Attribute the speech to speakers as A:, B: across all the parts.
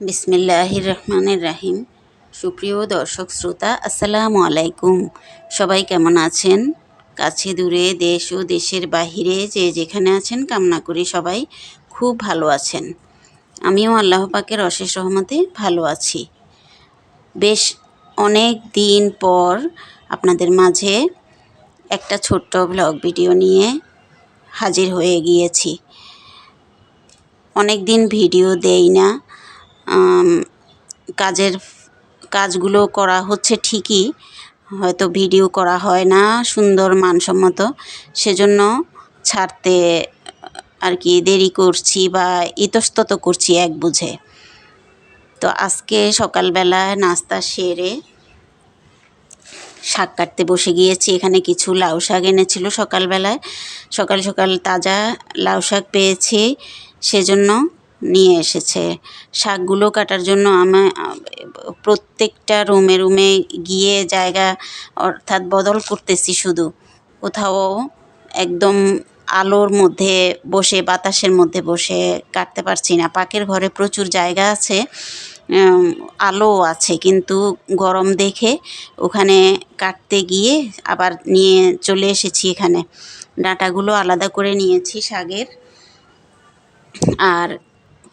A: বিসমিল্লাহির রহমানির রাহিম সুপ্রিয় দর্শক শ্রোতা, আসসালামু আলাইকুম। সবাই কেমন আছেন? কাছে দূরে দেশ ও দেশের বাহিরে যে যেখানে আছেন, কামনা করি সবাই খুব ভালো আছেন। আমিও আল্লাহ পাকের অশেষ রহমতে ভালো আছি। বেশ অনেক দিন পর আপনাদের মাঝে একটা ছোট্ট ব্লগ ভিডিও নিয়ে হাজির হয়ে গিয়েছি। অনেক দিন ভিডিও দেই না কাজের কাজগুলো করা হচ্ছে ঠিকই, হয়তো ভিডিও করা হয় না সুন্দর মানসম্মত, সেজন্য ছাড়তে আর কি দেরি করছি বা ইতস্তত করছি এক বুঝে। তো আজকে সকালবেলা নাস্তা সেরে শাক কাটতে বসে গিয়েছি, এখানে কিছু লাউ শাক এনেছিল সকালবেলায়। সকাল সকাল তাজা লাউ শাক পেয়েছি, সেজন্য নিয়ে এসেছে। শাকগুলো কাটার জন্য আমি, প্রত্যেকটা রুমে রুমে গিয়ে জায়গা অর্থাৎ বদল করতেছি শুধু। কোথাও একদম আলোর মধ্যে বসে, বাতাসের মধ্যে বসে কাটতে পারছি না। পাকের ঘরে প্রচুর জায়গা আছে আলো আছে, কিন্তু গরম দেখে ওখানে কাটতে গিয়ে আবার নিয়ে চলে এসেছি এখানে। ডাঁটাগুলো আলাদা করে নিয়েছি শাকের। আর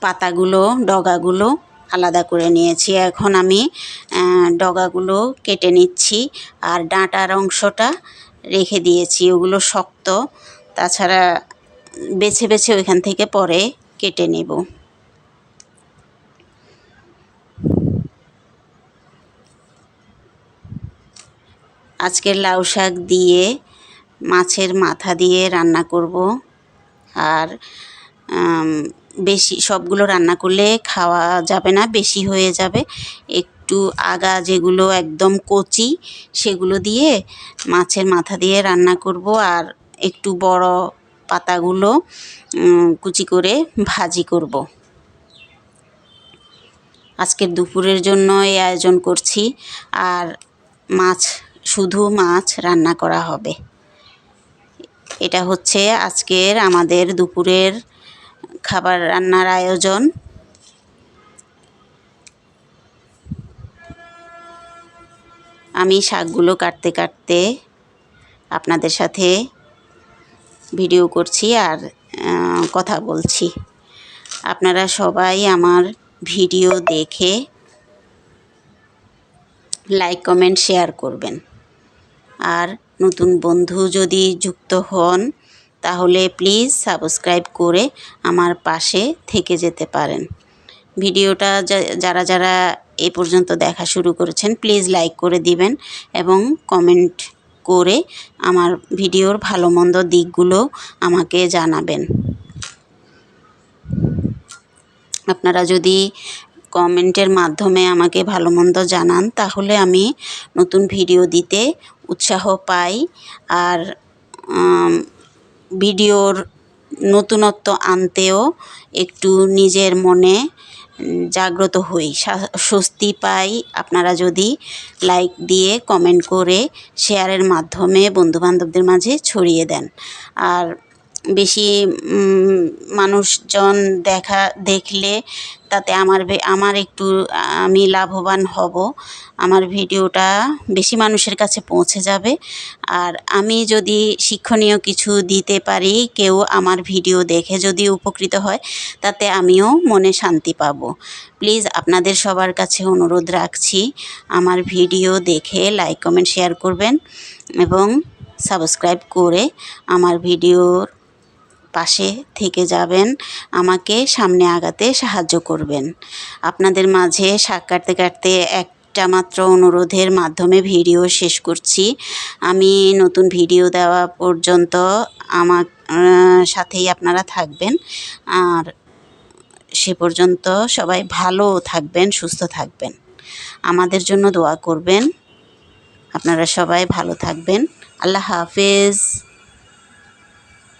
A: পাতাগুলো, ডগাগুলো আলাদা করে নিয়েছি। এখন আমি ডগাগুলো কেটে নিচ্ছি আর ডাঁটার অংশটা রেখে দিয়েছি। ওগুলো শক্ত, তাছাড়া বেছে বেছে ওইখান থেকে পরে কেটে নেব। আজকের লাউ শাক দিয়ে, মাছের মাথা দিয়ে রান্না করব। আর বেশি, সবগুলো রান্না করলে খাওয়া যাবে না, বেশি হয়ে যাবে। একটু আগা যেগুলো একদম কচি, সেগুলো দিয়ে মাছের মাথা দিয়ে রান্না করব আর একটু বড় পাতাগুলো কুচি করে ভাজি করব। আজকের দুপুরের জন্য এই আয়োজন করছি আর মাছ, শুধু মাছ রান্না করা হবে। এটা হচ্ছে আজকের আমাদের দুপুরের খাবার রান্নার আয়োজন। আমি শাকগুলো কাটতে কাটতে আপনাদের সাথে ভিডিও করছি আর কথা বলছি। আপনারা সবাই আমার ভিডিও দেখে লাইক, কমেন্ট, শেয়ার করবেন। আর নতুন বন্ধু যদি যুক্ত হন তাহলে প্লিজ সাবস্ক্রাইব করে আমার পাশে থেকে যেতে পারেন। ভিডিওটা যারা যারা এ পর্যন্ত দেখা শুরু করেছেন, প্লিজ লাইক করে দিবেন এবং কমেন্ট করে আমার ভিডিওর ভালো মন্দ দিকগুলো আমাকে জানাবেন। আপনারা যদি কমেন্টের মাধ্যমে আমাকে ভালো মন্দ জানান, তাহলে আমি নতুন ভিডিও দিতে উৎসাহ পাই। আর ভিডিওর নতুনত্ব আনতেও একটু নিজের মনে জাগ্রত হই। স্বস্তি পাই। আপনারা যদি লাইক দিয়ে কমেন্ট করে শেয়ারের মাধ্যমে বন্ধুবান্ধবদের মাঝে ছড়িয়ে দেন। আর বেশি মানুষজন দেখা, দেখলে তাতে আমার আমার একটু, আমি লাভবান হব। আমার ভিডিওটা বেশি মানুষের কাছে পৌঁছে যাবে। আর আমি যদি শিক্ষণীয় কিছু দিতে পারি, কেউ আমার ভিডিও দেখে যদি উপকৃত হয়, তাতে আমিও মনে শান্তি পাব। প্লিজ আপনাদের সবার কাছে অনুরোধ রাখছি, আমার ভিডিও দেখে লাইক, কমেন্ট, শেয়ার করবেন এবং সাবস্ক্রাইব করে আমার ভিডিওর পাশে থেকে যাবেন, আমাকে সামনে আগাতে সাহায্য করবেন। আপনাদের মাঝে শাক কাটতে কাটতে একটা মাত্র অনুরোধের মাধ্যমে ভিডিও শেষ করছি। আমি নতুন ভিডিও দেওয়া পর্যন্ত আমার সাথেই আপনারা থাকবেন। আর সে পর্যন্ত সবাই ভালো থাকবেন, সুস্থ থাকবেন। আমাদের জন্য দোয়া করবেন। আপনারা সবাই ভালো থাকবেন। আল্লাহ হাফেজ।